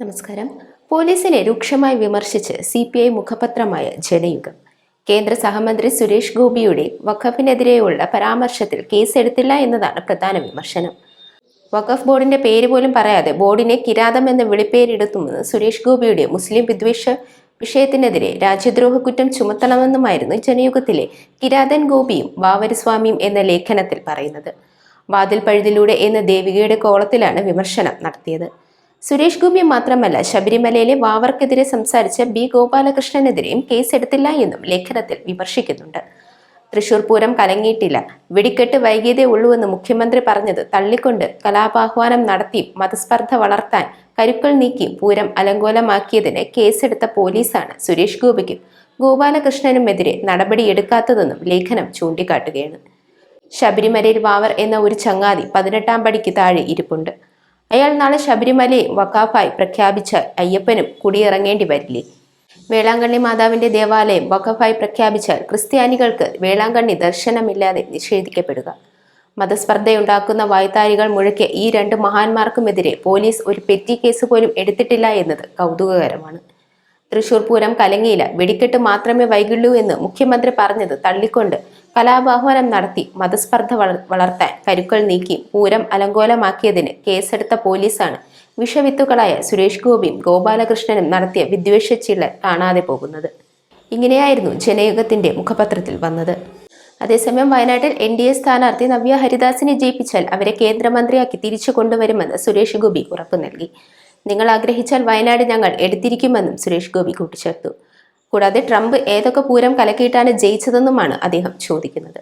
നമസ്കാരം. പോലീസിനെ രൂക്ഷമായി വിമർശിച്ച് സി പി ഐ മുഖപത്രമായ ജനയുഗം. കേന്ദ്ര സഹമന്ത്രി സുരേഷ് ഗോപിയുടെ വഖഫിനെതിരെയുള്ള പരാമർശത്തിൽ കേസെടുത്തില്ല എന്നതാണ് പ്രധാന വിമർശനം. വഖഫ് ബോർഡിന്റെ പേര് പോലും പറയാതെ ബോർഡിനെ കിരാതം എന്ന വിളിപ്പേരെടുത്തുമെന്ന് സുരേഷ് ഗോപിയുടെ മുസ്ലിം വിദ്വേഷ വിഷയത്തിനെതിരെ രാജ്യദ്രോഹ കുറ്റം ചുമത്തണമെന്നുമായിരുന്നു ജനയുഗത്തിലെ കിരാതൻ ഗോപിയും വാവരിസ്വാമിയും എന്ന ലേഖനത്തിൽ പറയുന്നത്. വാതിൽ പഴുതിലൂടെ എന്ന ദേവികയുടെ കോളത്തിലാണ് വിമർശനം നടത്തിയത്. സുരേഷ് ഗോപി മാത്രമല്ല ശബരിമലയിലെ വാവർക്കെതിരെ സംസാരിച്ച ബി. ഗോപാലകൃഷ്ണനെതിരെയും കേസെടുത്തില്ല എന്നും ലേഖനത്തിൽ വിമർശിക്കുന്നുണ്ട്. തൃശൂർ പൂരം കലങ്ങിയിട്ടില്ല. വെടിക്കെട്ട് വൈകിയതേ ഉള്ളൂവെന്ന് മുഖ്യമന്ത്രി പറഞ്ഞത് തള്ളിക്കൊണ്ട് കലാപാഹ്വാനം നടത്തി മതസ്പർദ്ധ വളർത്താൻ കരുക്കൾ നീക്കി പൂരം അലങ്കോലമാക്കിയതിന് കേസെടുത്ത പോലീസാണ് സുരേഷ് ഗോപിക്കും ഗോപാലകൃഷ്ണനുമെതിരെ നടപടിയെടുക്കാത്തതെന്നും ലേഖനം ചൂണ്ടിക്കാട്ടുകയാണ്. ശബരിമലയിൽ വാവർ എന്ന ഒരു ചങ്ങാതി പതിനെട്ടാം പടിക്ക് താഴെ ഇരിപ്പുണ്ട്. അയാൾ നാളെ ശബരിമലയെ വക്കാഫായി പ്രഖ്യാപിച്ച അയ്യപ്പനും കുടിയിറങ്ങേണ്ടി വരില്ലേ? വേളാങ്കണ്ണി മാതാവിന്റെ ദേവാലയം വഖഫായി പ്രഖ്യാപിച്ചാൽ ക്രിസ്ത്യാനികൾക്ക് വേളാങ്കണ്ണി ദർശനമില്ലാതെ നിഷേധിക്കപ്പെടുക. മതസ്പർദ്ധയുണ്ടാക്കുന്ന വായ്ത്താരികൾ മുഴക്കിയ ഈ രണ്ട് മഹാന്മാർക്കുമെതിരെ പോലീസ് ഒരു പെറ്റി കേസ് പോലും എടുത്തിട്ടില്ല എന്നത് കൗതുകകരമാണ്. തൃശൂർ പൂരം കലങ്ങിയില്ല. വെടിക്കെട്ട് മാത്രമേ വൈകുള്ളൂ എന്ന് മുഖ്യമന്ത്രി പറഞ്ഞത് തള്ളിക്കൊണ്ട് കലാപാഹ്വാനം നടത്തി മതസ്പർദ്ധ വളർത്താൻ. കരുക്കൾ നീക്കി പൂരം അലങ്കോലമാക്കിയതിന് കേസെടുത്ത പോലീസാണ് വിഷവിത്തുക്കളായ സുരേഷ് ഗോപിയും ഗോപാലകൃഷ്ണനും നടത്തിയ വിദ്വേഷ ചിള്ളൽ കാണാതെ പോകുന്നത്. ഇങ്ങനെയായിരുന്നു ജനയുഗത്തിന്റെ മുഖപത്രത്തിൽ വന്നത്. അതേസമയം വയനാട്ടിൽ എൻ ഡി എ സ്ഥാനാർത്ഥി നവ്യ ഹരിദാസിനെ ജയിപ്പിച്ചാൽ അവരെ കേന്ദ്രമന്ത്രിയാക്കി തിരിച്ചു കൊണ്ടുവരുമെന്ന് സുരേഷ് ഗോപി ഉറപ്പു നൽകി. നിങ്ങൾ ആഗ്രഹിച്ചാൽ വയനാട് ഞങ്ങൾ എടുത്തിരിക്കുമെന്നും സുരേഷ് ഗോപി കൂട്ടിച്ചേർത്തു. കൂടാതെ ട്രംപ് ഏതൊക്കെ പൂരം കലക്കിയിട്ടാണ് ജയിച്ചതെന്നുമാണ് അദ്ദേഹം ചോദിക്കുന്നത്.